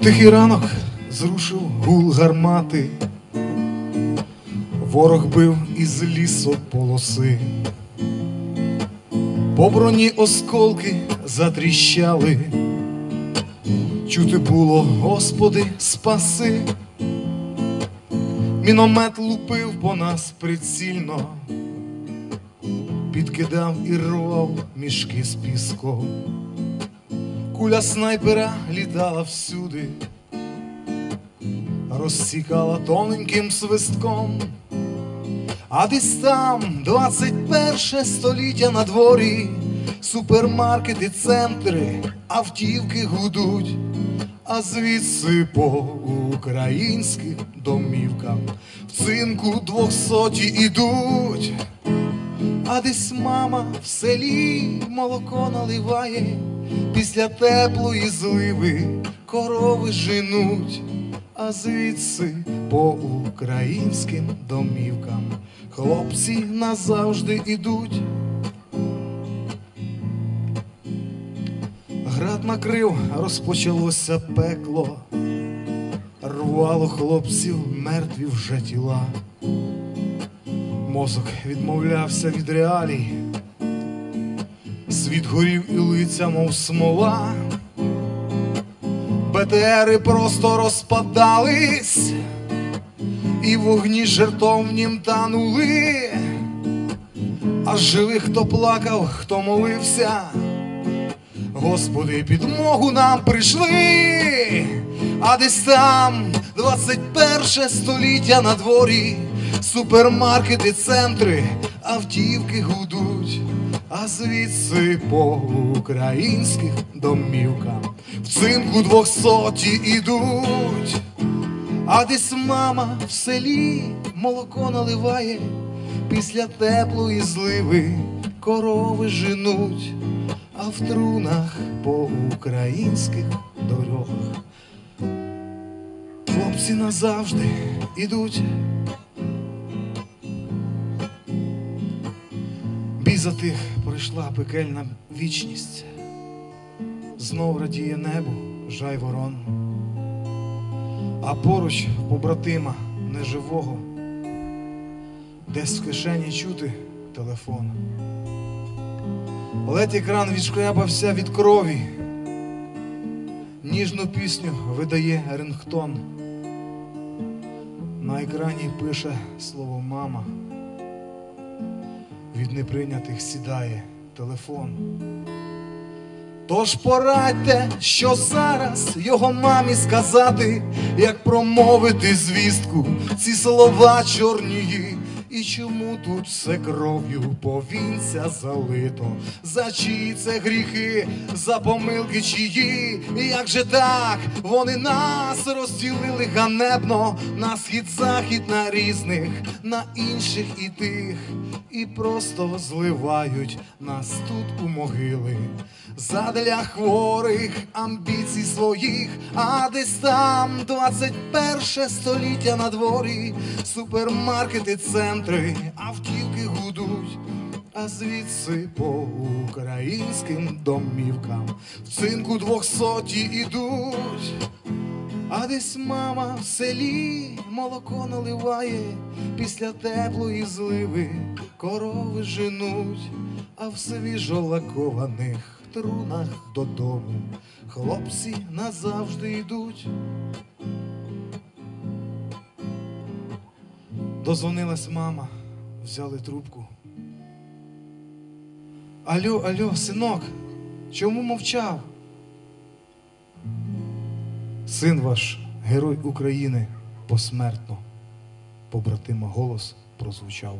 Тихий ранок зрушив гул гармати, ворог бив із лісополоси, по броні осколки затріщали, чути було, Господи, спаси, міномет лупив по нас прицільно, підкидав і рвав мішки з піском. Куля снайпера літала всюди, розсікала тоненьким свистком, а десь там 21 століття на дворі, супермаркети, центри, автівки гудуть, а звідси по українських домівкам в цинку двохсоті ідуть. А десь мама в селі молоко наливає, після теплої зливи корови женуть, а звідси по українським домівкам хлопці назавжди ідуть. Град накрив, розпочалося пекло, рвало хлопців мертві вже тіла. Мозок відмовлявся від реалій, світ горів і лиця, мов смола, БТРи просто розпадались, і вогні жертовнім танули, а живих хто плакав, хто молився. Господи, підмогу нам прийшли, а десь там 21 століття на дворі, супермаркети, центри, автівки гудуть, а звідси по українських домівкам. В цинку двохсоті ідуть, а десь мама в селі молоко наливає, після теплої зливи корови женуть а в трунах по українських дорогах. Хлопці назавжди ідуть. За тих пройшла пекельна вічність, знов радіє небо, жай ворон, а поруч побратима неживого, десь в кишені чути телефон. Ледь екран відшкрябався від крові, ніжну пісню видає рингтон. На екрані пише слово мама. Від неприйнятих сідає телефон. Тож порадьте, що зараз його мамі сказати, як промовити звістку ці слова чорнії. І чому тут все кров'ю повінця залито? За чиї це гріхи, за помилки чиї? Як же так вони нас розділили ганебно на схід, захід, на різних, на інших і тих, і просто зливають нас тут у могили. Задля хворих амбіцій своїх, а десь там 21 століття на дворі, супермаркети, центри, автівки гудуть, а звідси по українським домівкам в цинку двохсоті ідуть. А десь мама в селі молоко наливає, після теплої зливи корови женуть, а в свіжолакованих трунах додому хлопці назавжди йдуть. Дозвонилась мама, взяли трубку. Алло, алло, синок, чому мовчав? Син ваш, герой України, посмертно, побратима голос прозвучав.